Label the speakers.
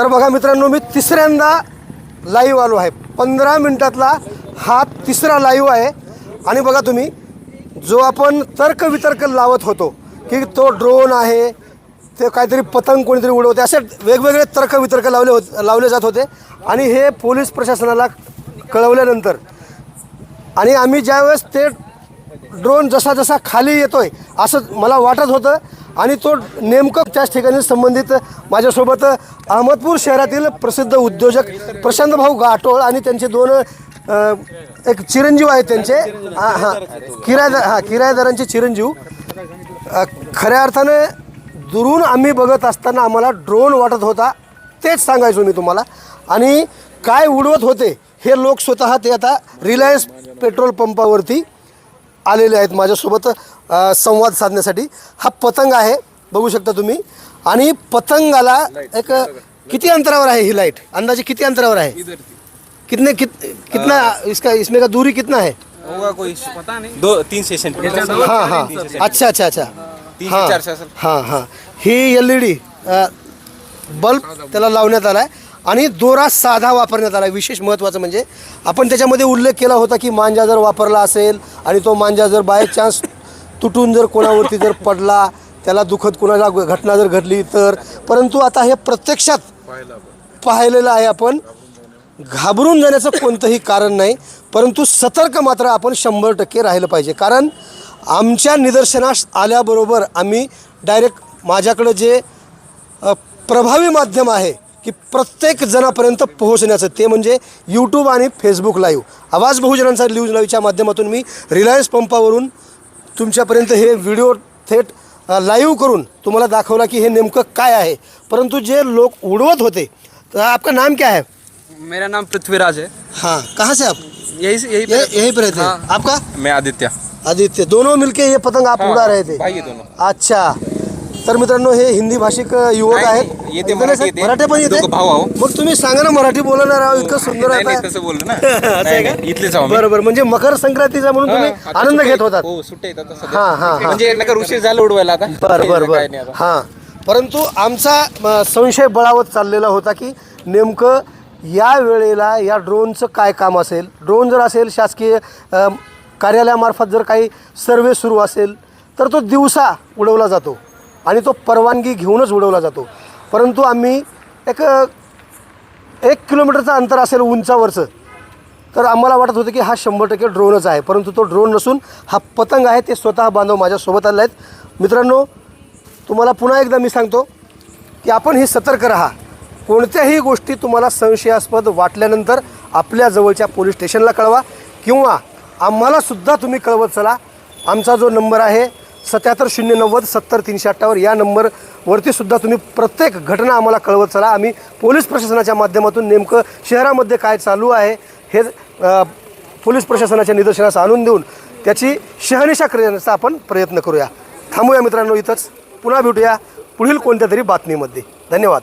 Speaker 1: तर बघा मित्रांनो मी तिसऱ्यांदा लाईव्ह आलो आहे. पंधरा मिनटातला हा तिसरा लाईव्ह आहे. आणि बघा तुम्ही जो आपण तर्कवितर्क लावत होतो की तो ड्रोन आहे ते काहीतरी पतंग कोणीतरी उडवते असे वेगवेगळे तर्कवितर्क लावले होत लावले जात होते. आणि हे पोलीस प्रशासनाला कळवल्यानंतर आणि आम्ही ज्यावेळेस ते ड्रोन जसा जसा खाली येतोय असं मला वाटत होतं. आणि तो नेमकं त्याच ठिकाणी संबंधित माझ्यासोबत अहमदपूर शहरातील प्रसिद्ध उद्योजक प्रशांत भाऊ गाठोळ आणि त्यांचे दोन एक चिरंजीव आहेत त्यांचे. हां हां. किरायदार हां किरायदारांचे चिरंजीव. खऱ्या अर्थाने दुरून आम्ही बघत असताना आम्हाला ड्रोन वाटत होता. तेच सांगायचो मी तुम्हाला. आणि काय उडवत होते हे लोक स्वतः ते आता रिलायन्स पेट्रोल पंपावरती आलेले आहेत माझ्यासोबत संवाद साधण्यासाठी. हा पतंग आहे बघू शकता तुम्ही. आणि पतंगाला एक किती अंतरावर आहे ही लाइट अंदाजे किती अंतरावर आहे? कितने कित कितना इसका इसमें का दूरी कितना है?
Speaker 2: होगा कोई पता नहीं। दो तीन सेशन
Speaker 1: हाँ हाँ। अच्छा अच्छा अच्छा। हाँ. हां हां। ही एल ई डी बल्ब त्याला लावण्यात आला आहे आणि दोरा साधा वापरण्यात आला. विशेष महत्त्वाचं म्हणजे आपण त्याच्यामध्ये उल्लेख केला होता की मांजा जर वापरला असेल आणि तो मांजा जर बाय चान्स तुटून जर कोणावरती जर पडला त्याला दुःखद कोणाला घटना जर घडली तर. परंतु आता हे प्रत्यक्षात पाहिलेलं आहे आपण. घाबरून जाण्याचं कोणतंही कारण नाही परंतु सतर्क मात्र आपण शंभर टक्के राहिलं पाहिजे. कारण आमच्या निदर्शनास आल्याबरोबर आम्ही डायरेक्ट माझ्याकडं जे प्रभावी माध्यम आहे की प्रत्येक जणापर्यंत पोहोचण्याचं ते म्हणजे यूट्यूब आणि फेसबुक लाईव्ह आवाज बहुजनांचा न्यूज लाईव्हच्या माध्यमातून मी रिलायन्स पंपावरून तुमच्यापर्यंत हे व्हिडिओ थेट लाईव्ह करून तुम्हाला दाखवला की हे नेमकं काय आहे. परंतु जे लोक उडवत होते तर आपका नाम क्या है?
Speaker 2: मेरा नाम पृथ्वीराज है।
Speaker 1: हाँ कहाँ से आप?
Speaker 2: यही से यही
Speaker 1: यहीं पे रहते हैं। आपका?
Speaker 2: मैं आदित्य।
Speaker 1: आदित्य दोनों मिलके ये पतंग आप उड़ा रहे थे।
Speaker 2: भाई ये दोनों।
Speaker 1: अच्छा। तर मित्रांनो हे हिंदी भाषिक युवक
Speaker 2: नाही,
Speaker 1: आहेत
Speaker 2: येते मराठी
Speaker 1: नाही,
Speaker 2: येते.
Speaker 1: मराठी पण येते
Speaker 2: दोघं भाऊ आहो.
Speaker 1: मग तुम्ही सांगा ना मराठी बोलणार आहोत इतकं सुंदर
Speaker 2: नाही नाही
Speaker 1: आहे
Speaker 2: तसं बोललो ना
Speaker 1: असं आहे
Speaker 2: नाही,
Speaker 1: का?
Speaker 2: नाही, इथलेच आहो मी.
Speaker 1: बरोबर म्हणजे मकर संक्रांतीचा म्हणून
Speaker 2: हा,
Speaker 1: तुम्ही
Speaker 2: आता
Speaker 1: आनंद
Speaker 2: सुट्ट्या-
Speaker 1: घेत होतात
Speaker 2: हो सुट्टे येतात आता सध्या.
Speaker 1: हा हा हा
Speaker 2: म्हणजे नका उशीर झाला उडवायला आता
Speaker 1: बर बर
Speaker 2: काय
Speaker 1: बर
Speaker 2: नाही आता.
Speaker 1: हां परंतु आमचा म, संशय बळावत चाललेला होता की नेमकं या वेळेला या ड्रोनचं काय काम असेल ड्रोन जर असेल शासकीय अ, कार्यालयामार्फत जर काही सर्वे सुरू असेल तर तो दिवसा उडवला जातो आणि तो परवानगी घेऊनच उडवला जातो. परंतु आम्ही एक एक किलोमीटरचं अंतर असेल उंचावरचं तर आम्हाला वाटत होतं की हा शंभर टक्के ड्रोनच आहे. परंतु तो ड्रोन नसून हा पतंग आहे ते स्वतः बांधव माझ्यासोबत आले आहेत. मित्रांनो तुम्हाला पुन्हा एकदा मी सांगतो की आपण ही सतर्क राहा. कोणत्याही गोष्टी तुम्हाला संशयास्पद वाटल्यानंतर आपल्या जवळच्या पोलीस स्टेशनला कळवा किंवा आम्हालासुद्धा तुम्ही कळवत चला. आमचा जो नंबर आहे सत्याहत्तर शून्य नव्वद सत्तर तीनशे अठ्ठावर या नंबरवरती सुद्धा तुम्ही प्रत्येक घटना आम्हाला कळवत चला. आम्ही पोलीस प्रशासनाच्या माध्यमातून नेमकं शहरामध्ये काय चालू आहे हे पोलीस प्रशासनाच्या निदर्शनास आणून देऊन त्याची शहानिशा करण्याचा आपण प्रयत्न करूया. थांबूया मित्रांनो इथंच. पुन्हा भेटूया पुढील कोणत्या तरी बातमीमध्ये. धन्यवाद.